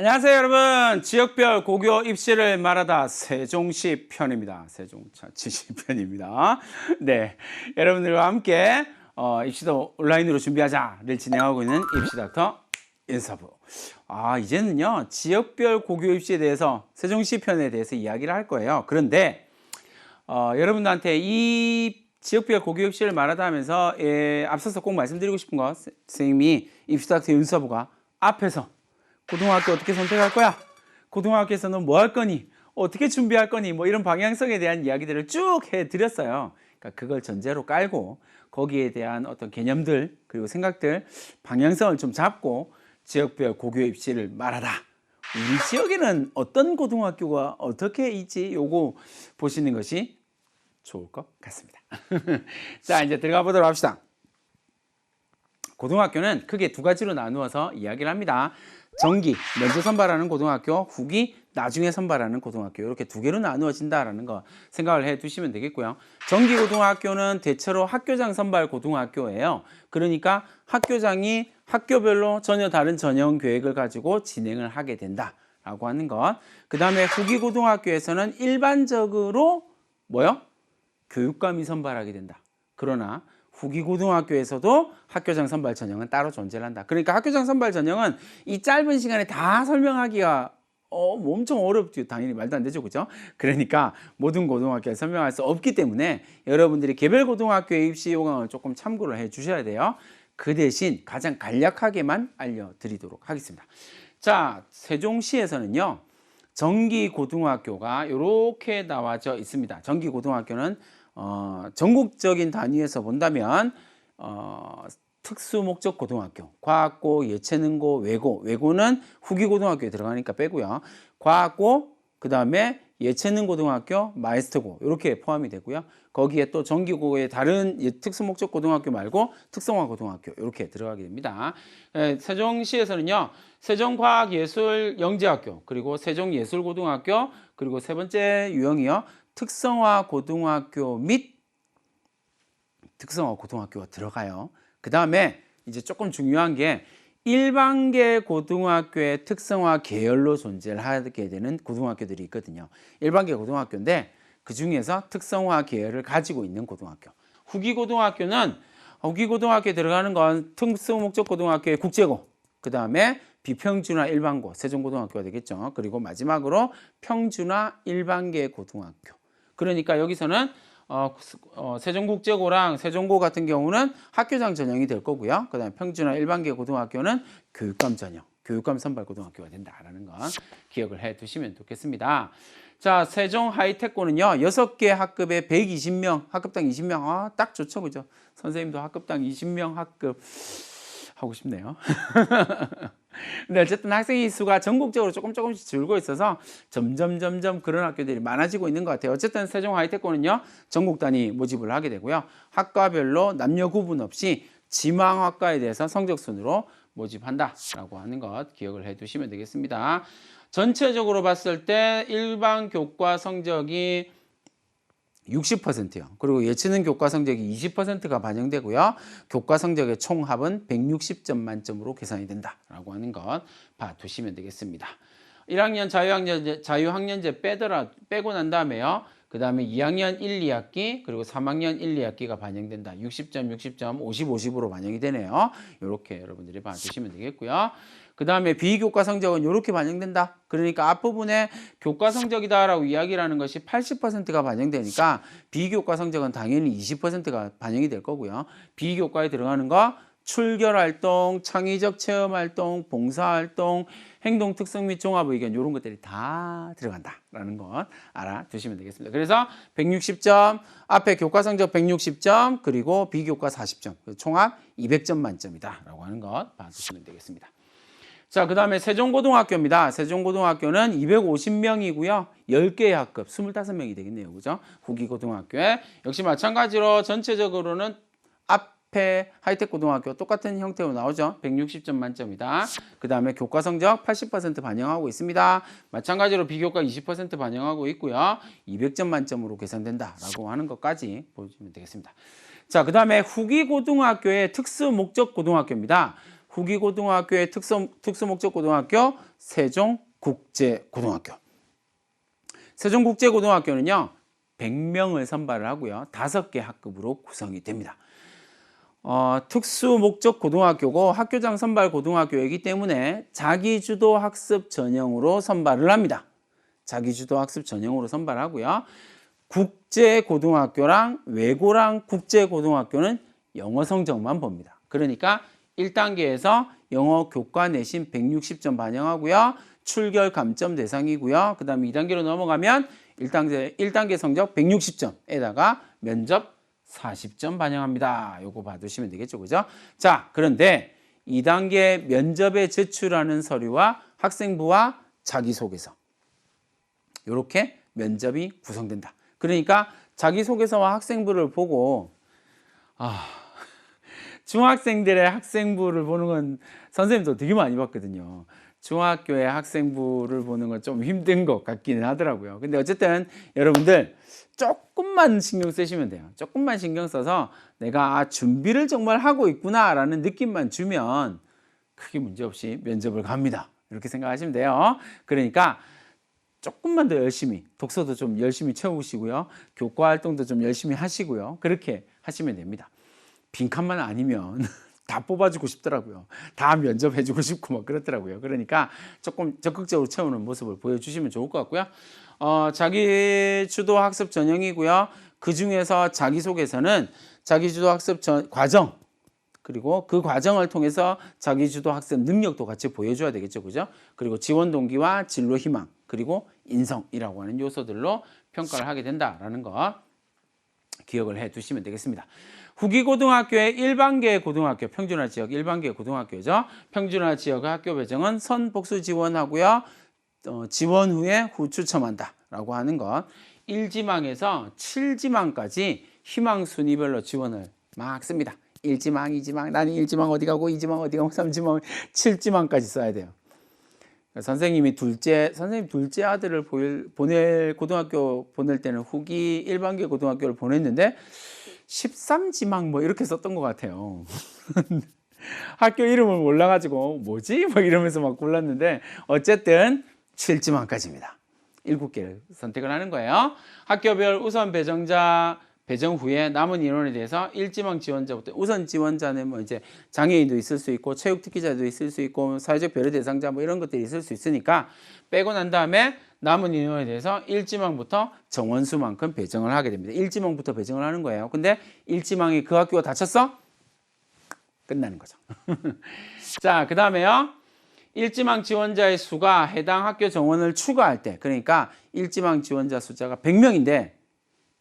안녕하세요 여러분. 지역별 고교 입시를 말하다 세종시 편입니다. 세종차 지시 편입니다. 네 여러분들과 함께 어, 입시도 온라인으로 준비하자를 진행하고 있는 입시닥터 인사부. 아 이제는요 지역별 고교 입시에 대해서 세종시 편에 대해서 이야기를 할 거예요. 그런데 어, 여러분들한테 이 지역별 고교 입시를 말하다 하면서 예, 앞서서 꼭 말씀드리고 싶은 거 세- 선생님이 입시닥터 윤사부가 앞에서 고등학교 어떻게 선택할 거야? 고등학교에서는 뭐 할 거니? 어떻게 준비할 거니? 뭐 이런 방향성에 대한 이야기들을 쭉 해드렸어요. 그러니까 그걸 전제로 깔고 거기에 대한 어떤 개념들 그리고 생각들 방향성을 좀 잡고 지역별 고교 입시를 말하다. 우리 지역에는 어떤 고등학교가 어떻게 있지? 요거 보시는 것이 좋을 것 같습니다. 자, 이제 들어가 보도록 합시다. 고등학교는 크게 두 가지로 나누어서 이야기를 합니다. 정기, 먼저 선발하는 고등학교, 후기, 나중에 선발하는 고등학교 이렇게 두 개로 나누어진다라는 거 생각을 해 두시면 되겠고요. 정기 고등학교는 대체로 학교장 선발 고등학교예요. 그러니까 학교장이 학교별로 전혀 다른 전형 계획을 가지고 진행을 하게 된다라고 하는 것. 그 다음에 후기 고등학교에서는 일반적으로 뭐요? 교육감이 선발하게 된다. 그러나 후기 고등학교에서도 학교장 선발 전형은 따로 존재를 한다. 그러니까 학교장 선발 전형은 이 짧은 시간에 다 설명하기가 어, 뭐 엄청 어렵죠. 당연히 말도 안 되죠. 그죠? 그러니까 모든 고등학교에 설명할 수 없기 때문에 여러분들이 개별 고등학교의 입시 요강을 조금 참고를 해 주셔야 돼요. 그 대신 가장 간략하게만 알려드리도록 하겠습니다. 자, 세종시에서는요. 정기 고등학교가 이렇게 나와져 있습니다. 정기 고등학교는 어, 전국적인 단위에서 본다면 어, 특수 목적 고등학교, 과학고, 예체능고, 외고, 외고는 후기 고등학교에 들어가니까 빼고요. 과학고, 그 다음에 예체능 고등학교, 마이스터고 이렇게 포함이 되고요. 거기에 또 정기고의 다른 예- 특수 목적 고등학교 말고 특성화 고등학교 이렇게 들어가게 됩니다. 에, 세종시에서는요. 세종과학예술영재학교 그리고 세종예술고등학교 그리고 세 번째 유형이요. 특성화 고등학교 및 특성화 고등학교가 들어가요. 그 다음에 이제 조금 중요한 게 일반계 고등학교의 특성화 계열로 존재를 하게 되는 고등학교들이 있거든요. 일반계 고등학교인데 그 중에서 특성화 계열을 가지고 있는 고등학교. 후기 고등학교는 후기 고등학교에 들어가는 건 특수 목적 고등학교의 국제고, 그 다음에 비평준화 일반고, 세종고등학교가 되겠죠. 그리고 마지막으로 평준화 일반계 고등학교. 그러니까 여기서는 어, 어, 세종국제고랑 세종고 같은 경우는 학교장 전형이 될 거고요. 그 다음에 평준화 일반계 고등학교는 교육감 전형, 교육감 선발 고등학교가 된다라는 거 기억을 해 두시면 좋겠습니다. 자, 세종 하이테크는요. 여섯 개 학급에 120명, 학급당 20명. 아, 딱 좋죠. 그죠? 선생님도 학급당 20명 학급 하고 싶네요. 근데 어쨌든 학생의 수가 전국적으로 조금 조금씩 줄고 있어서 점점 점점 그런 학교들이 많아지고 있는 것 같아요. 어쨌든 세종 하이테크는요 전국 단위 모집을 하게 되고요 학과별로 남녀 구분 없이 지망학과에 대해서 성적 순으로 모집한다라고 하는 것 기억을 해두시면 되겠습니다. 전체적으로 봤을 때 일반 교과 성적이 60%요. 그리고 예체능 교과 성적이 20%가 반영되고요. 교과 성적의 총합은 160점 만점으로 계산이 된다라고 하는 것 봐두시면 되겠습니다. 1학년 자유학년제, 자유학년제 빼더라, 빼고 난 다음에요. 그 다음에 2학년 1, 2학기, 그리고 3학년 1, 2학기가 반영된다. 60점, 60점, 50, 50으로 반영이 되네요. 이렇게 여러분들이 봐주시면 되겠고요. 그 다음에 비교과 성적은 이렇게 반영된다. 그러니까 앞부분에 교과 성적이다라고 이야기를 하는 것이 80%가 반영되니까 비교과 성적은 당연히 20%가 반영이 될 거고요. 비교과에 들어가는 거 출결 활동, 창의적 체험 활동, 봉사 활동, 행동 특성 및 종합 의견 이런 것들이 다 들어간다라는 것 알아두시면 되겠습니다. 그래서 160점 앞에 교과 성적 160점 그리고 비교과 40점 총합 200점 만점이다라고 하는 것 봐두시면 되겠습니다. 자, 그 다음에 세종고등학교입니다. 세종고등학교는 250명이고요. 10개의 학급, 25명이 되겠네요. 그죠? 후기고등학교에. 역시 마찬가지로 전체적으로는 앞에 하이텍 고등학교 똑같은 형태로 나오죠. 160점 만점이다. 그 다음에 교과 성적 80% 반영하고 있습니다. 마찬가지로 비교과 20% 반영하고 있고요. 200점 만점으로 계산된다라고 하는 것까지 보시면 되겠습니다. 자, 그 다음에 후기 고등학교의 특수 목적 고등학교입니다. 후기 고등학교의 특수, 특수 목적 고등학교 세종국제고등학교. 세종국제고등학교는요. 100명을 선발을 하고요. 5개 학급으로 구성이 됩니다. 어, 특수 목적 고등학교고 학교장 선발 고등학교이기 때문에 자기주도 학습 전형으로 선발을 합니다. 자기주도 학습 전형으로 선발하고요. 국제 고등학교랑 외고랑 국제 고등학교는 영어 성적만 봅니다. 그러니까 1단계에서 영어 교과 내신 160점 반영하고요. 출결 감점 대상이고요. 그 다음에 2단계로 넘어가면 1단계, 1단계 성적 160점에다가 면접 40점 반영합니다. 요거 봐두시면 되겠죠. 그죠? 자, 그런데 2단계 면접에 제출하는 서류와 학생부와 자기소개서. 요렇게 면접이 구성된다. 그러니까 자기소개서와 학생부를 보고 아, 중학생들의 학생부를 보는 건 선생님도 되게 많이 봤거든요. 중학교의 학생부를 보는 건 좀 힘든 것 같기는 하더라고요. 근데 어쨌든 여러분들 조금만 신경 쓰시면 돼요. 조금만 신경 써서 내가 아, 준비를 정말 하고 있구나라는 느낌만 주면 크게 문제 없이 면접을 갑니다. 이렇게 생각하시면 돼요. 그러니까 조금만 더 열심히 독서도 좀 열심히 채우시고요. 교과 활동도 좀 열심히 하시고요. 그렇게 하시면 됩니다. 빈칸만 아니면 다 뽑아주고 싶더라고요. 다 면접해주고 싶고 뭐 그렇더라고요. 그러니까 조금 적극적으로 채우는 모습을 보여주시면 좋을 것 같고요. 어, 자기 주도 학습 전형이고요. 그 중에서 자기소개서는 자기 주도 학습 전, 과정 그리고 그 과정을 통해서 자기 주도 학습 능력도 같이 보여줘야 되겠죠. 그죠? 그리고 지원 동기와 진로 희망 그리고 인성이라고 하는 요소들로 평가를 하게 된다라는 거 기억을 해 두시면 되겠습니다. 후기고등학교의 일반계 고등학교, 평준화 지역 일반계 고등학교죠. 평준화 지역 학교 배정은 선복수 지원하고요. 어, 지원 후에 후 추첨한다 라고 하는 것. 1지망에서 7지망까지 희망 순위별로 지원을 막 씁니다. 1지망, 2지망, 나는 1지망 어디 가고 2지망 어디 가고 3지망, 7지망까지 써야 돼요. 선생님이 둘째 선생님 둘째 아들을 보일, 보낼 고등학교 보낼 때는 후기 일반계 고등학교를 보냈는데 13지망 뭐 이렇게 썼던 것 같아요. 학교 이름을 몰라가지고 뭐지? 뭐 이러면서 막 골랐는데 어쨌든 7지망까지입니다. 7개를 선택을 하는 거예요. 학교별 우선 배정자 배정 후에 남은 인원에 대해서 1지망 지원자부터 우선 지원자는 뭐 이제 장애인도 있을 수 있고 체육 특기자도 있을 수 있고 사회적 배려 대상자 뭐 이런 것들이 있을 수 있으니까 빼고 난 다음에 남은 인원에 대해서 1지망부터 정원수만큼 배정을 하게 됩니다. 1지망부터 배정을 하는 거예요. 근데 1지망이 그 학교가 닫혔어? 끝나는 거죠. 자, 그 다음에요. 1지망 지원자의 수가 해당 학교 정원을 추가할 때 그러니까 1지망 지원자 숫자가 100명인데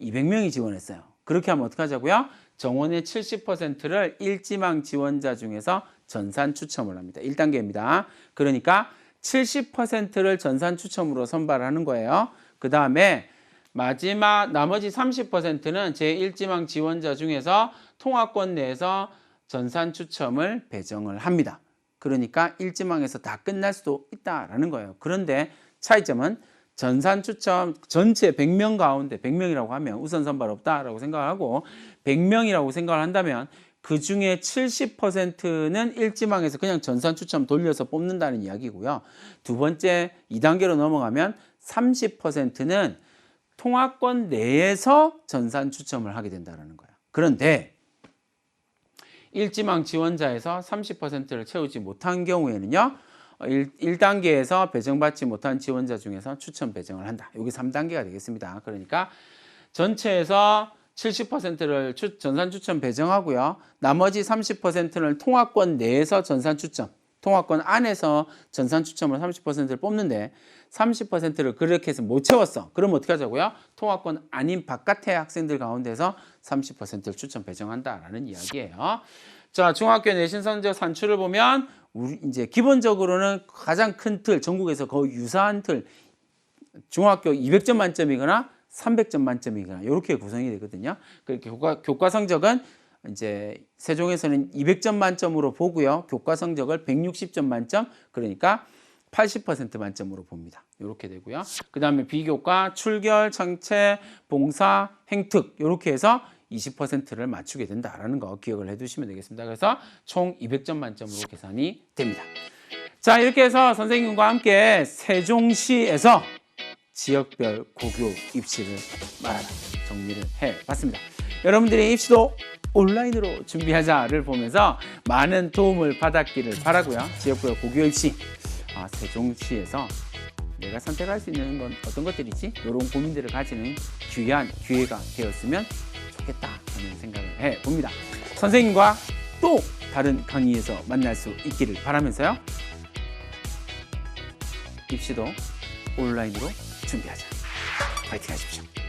200명이 지원했어요. 그렇게 하면 어떻게 하자고요? 정원의 70%를 1지망 지원자 중에서 전산 추첨을 합니다. 1단계입니다. 그러니까 70%를 전산 추첨으로 선발하는 거예요. 그 다음에 마지막 나머지 30%는 제1지망 지원자 중에서 통합권 내에서 전산 추첨을 배정을 합니다. 그러니까 1지망에서 다 끝날 수도 있다라는 거예요. 그런데 차이점은 전산 추첨 전체 100명 가운데 100명이라고 하면 우선 선발 없다라고 생각하고 100명이라고 생각을 한다면 그 중에 70%는 1지망에서 그냥 전산 추첨 돌려서 뽑는다는 이야기고요. 두 번째 2단계로 넘어가면 30%는 통합권 내에서 전산 추첨을 하게 된다는 거예요. 그런데 1지망 지원자에서 30%를 채우지 못한 경우에는요. 1, 1단계에서 배정받지 못한 지원자 중에서 추천 배정을 한다. 여기 3단계가 되겠습니다. 그러니까 전체에서 70%를 추, 전산 추천 배정하고요. 나머지 30%를 통합권 내에서 전산 추천, 통합권 안에서 전산 추첨을 30%를 뽑는데 30%를 그렇게 해서 못 채웠어. 그럼 어떻게 하자고요? 통합권 아닌 바깥의 학생들 가운데서 30%를 추천 배정한다라는 이야기예요. 자, 중학교 내신 성적 산출을 보면 우리 이제 기본적으로는 가장 큰 틀, 전국에서 거의 유사한 틀, 중학교 200점 만점이거나 300점 만점이거나 이렇게 구성이 되거든요. 그렇게 교과, 교과 성적은 이제 세종에서는 200점 만점으로 보고요. 교과 성적을 160점 만점, 그러니까 80% 만점으로 봅니다. 이렇게 되고요. 그 다음에 비교과, 출결, 청체, 봉사, 행특 이렇게 해서 20%를 맞추게 된다라는 거 기억을 해두시면 되겠습니다. 그래서 총 200점 만점으로 계산이 됩니다. 자 이렇게 해서 선생님과 함께 세종시에서 지역별 고교 입시를 말하라 정리를 해봤습니다. 여러분들의 입시도 온라인으로 준비하자를 보면서 많은 도움을 받았기를 바라고요. 지역별 고교 입시 아, 세종시에서 내가 선택할 수 있는 건 어떤 것들이지? 이런 고민들을 가지는 귀한 기회가 되었으면 좋겠다 하는 생각을 해봅니다. 선생님과 또 다른 강의에서 만날 수 있기를 바라면서요. 입시도 온라인으로 준비하자. 파이팅 하십시오.